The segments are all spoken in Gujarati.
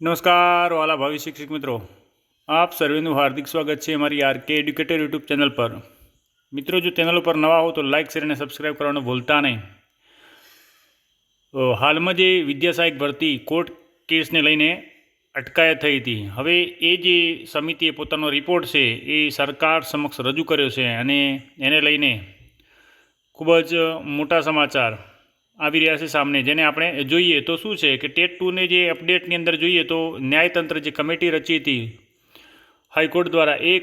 નમસ્કાર, વાલા ભાવિ શિક્ષક મિત્રો. આપ સર્વેનું હાર્દિક સ્વાગત છે અમારી R K educator YouTube channel પર. મિત્રો, જો ચેનલ ઉપર નવા હો તો લાઇક શેર અને સબસ્ક્રાઈબ કરવાનું ભૂલતા નહીં. હાલમાં જે વિદ્યાસહાયક ભરતી કોર્ટ કેસને લઈને અટકાયત થઈ હતી. હવે એ જે સમિતિએ પોતાનો રિપોર્ટ છે, એ સરકાર સમક્ષ રજૂ કર્યો છે અને એને લઈને ખૂબ જ મોટા સમાચાર આવી રહ્યા છે સામને. જેને આપણે જોઈએ તો શું છે કે ટેટ ટુને જે અપડેટની અંદર જોઈએ તો ન્યાયતંત્ર જે કમિટી રચી હતી, હાઈકોર્ટ દ્વારા એ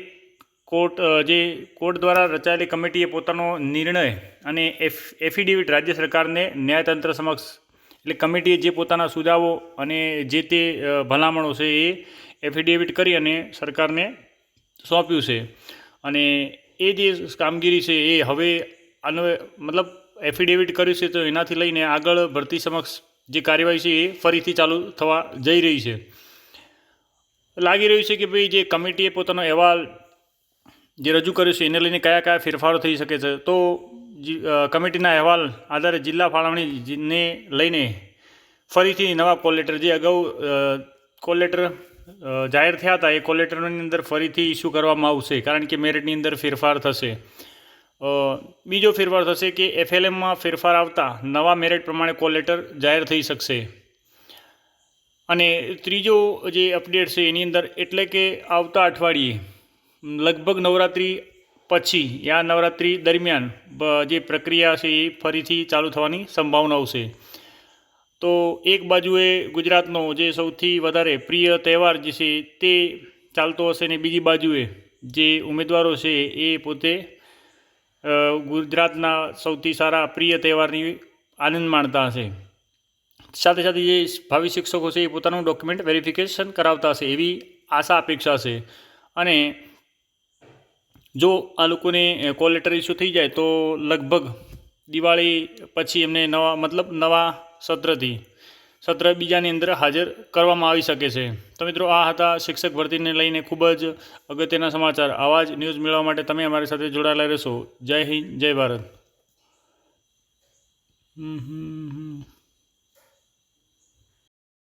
કોર્ટ જે કોર્ટ દ્વારા રચાયેલી કમિટીએ પોતાનો નિર્ણય અને એફ, એફિડેવિટ રાજ્ય સરકારને ન્યાયતંત્ર સમક્ષ, એટલે કમિટીએ જે પોતાના સુઝાવો અને જે તે ભલામણો છે એ એફિડેવિટ કરી અને સરકારને સોંપ્યું છે. અને એ જે કામગીરી છે એ હવે આનો, મતલબ એફિડેવિટ કર્યું છે તો એનાથી લઈને આગળ ભરતી સમક્ષ જે કાર્યવાહી છે એ ફરીથી ચાલુ થવા જઈ રહી છે. લાગી રહ્યું છે કે ભાઈ જે કમિટીએ પોતાનો અહેવાલ જે રજૂ કર્યો છે એને લઈને કયા કયા ફેરફારો થઈ શકે છે? તો કમિટીના અહેવાલ આધારે જિલ્લા ફાળવણીને લઈને ફરીથી નવા કોલેટર જે અગાઉ કોલેટર જાહેર થયા હતા એ કોલેટરની અંદર ફરીથી ઇસ્યુ કરવામાં આવશે કારણ કે મેરિટની અંદર ફેરફાર થશે. બીજો ફેરફાર થશે કે એફએલએમમાં ફેરફાર આવતા નવા મેરિટ પ્રમાણે કોલ લેટર જાહેર થઈ શકશે. અને ત્રીજો જે અપડેટ છે એની અંદર એટલે કે આવતા અઠવાડિયે, લગભગ નવરાત્રિ પછી યા નવરાત્રિ દરમિયાન જે પ્રક્રિયા છે એ ફરીથી ચાલુ થવાની સંભાવનાઓ છે તો એક બાજુએ ગુજરાતનો જે સૌથી વધારે પ્રિય તહેવાર જે છે તે ચાલતો હશે ને બીજી બાજુએ જે ઉમેદવારો છે એ પોતે ગુજરાતના સૌથી સારા પ્રિય તહેવારની આનંદ માણતા હશે. સાથે સાથે જે ભાવિ શિક્ષકો છે એ પોતાનું ડોક્યુમેન્ટ વેરિફિકેશન કરાવતા હશે એવી આશા અપેક્ષા છે અને જો આ લોકોને કોલ લેટર ઇસ્યુ થઈ જાય તો લગભગ દિવાળી પછી એમને નવા મતલબ નવા સત્રથી સત્ર બીજાની અંદર હાજર કરવામાં આવી શકે છે. તો મિત્રો, આ હતા શિક્ષક ભરતીને લઈને ખૂબ જ અગત્યના સમાચાર. આવા જ ન્યૂઝ મેળવવા માટે તમે અમારી સાથે જોડાયેલા રહેશો. જય હિન્દ, જય ભારત. હમ હમ